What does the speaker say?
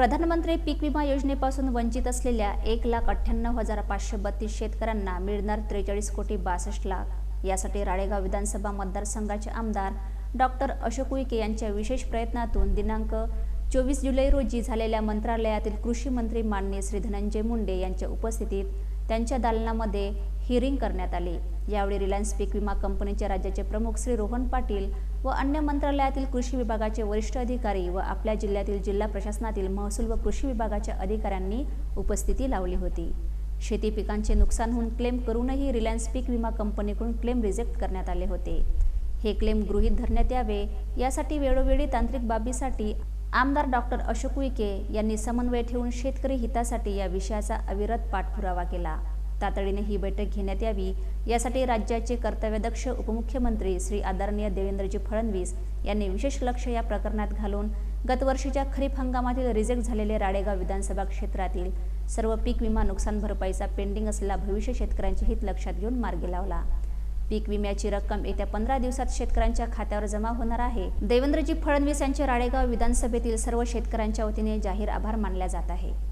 प्रधानमंत्री पीक विमा योजनेपासून वंचित असलेल्या एक लाख अठ्ठ्याण्णव हजार पाचशे बत्तीस शेतकऱ्यांना मिळणार त्रेचाळीस कोटी बासष्ट लाख. यासाठी राळेगाव विधानसभा मतदारसंघाचे आमदार डॉक्टर अशोक उईके यांच्या विशेष प्रयत्नातून दिनांक चोवीस जुलै रोजी झालेल्या मंत्रालयातील कृषी मंत्री माननीय श्री धनंजय मुंडे यांच्या उपस्थितीत त्यांच्या दालनामध्ये हिअरिंग करण्यात आले. यावेळी रिलायन्स पीक विमा कंपनीचे राज्याचे प्रमुख श्री रोहन पाटील व अन्य मंत्रालयातील कृषी विभागाचे वरिष्ठ अधिकारी व आपल्या जिल्ह्यातील जिल्हा प्रशासनातील महसूल व कृषी विभागाच्या अधिकाऱ्यांनी उपस्थिती लावली होती. शेती पिकांचे नुकसान होऊन क्लेम करूनही रिलायन्स पीक विमा कंपनीकडून क्लेम रिजेक्ट करण्यात आले होते. हे क्लेम गृहीत धरण्यात यावे यासाठी वेळोवेळी तांत्रिक बाबीसाठी आमदार डॉक्टर अशोक विके यांनी समन्वय ठेवून शेतकरी हितासाठी या विषयाचा अविरत पाठपुरावा केला. तातडीने ही बैठक घेण्यात यावी यासाठी राज्याचे कर्तव्यदक्ष उपमुख्यमंत्री श्री आदरणीय देवेंद्रजी फडणवीस यांनी विशेष लक्ष या प्रकरणात घालून गतवर्षीच्या खरीप हंगामातील रिजेक्ट झालेले राडेगाव विधानसभा क्षेत्रातील सर्व पीक विमा नुकसान भरपाईचा पेंडिंग असलेला भविष्य शेतकऱ्यांचे हित लक्षात घेऊन मार्गी लावला. पीक विम्याची रक्कम येत्या पंधरा दिवसात शेतकऱ्यांच्या खात्यावर जमा होणार आहे. देवेंद्रजी फडणवीस यांचे राळेगाव विधानसभेतील सर्व शेतकऱ्यांच्या वतीने जाहीर आभार मानल्या जात आहे.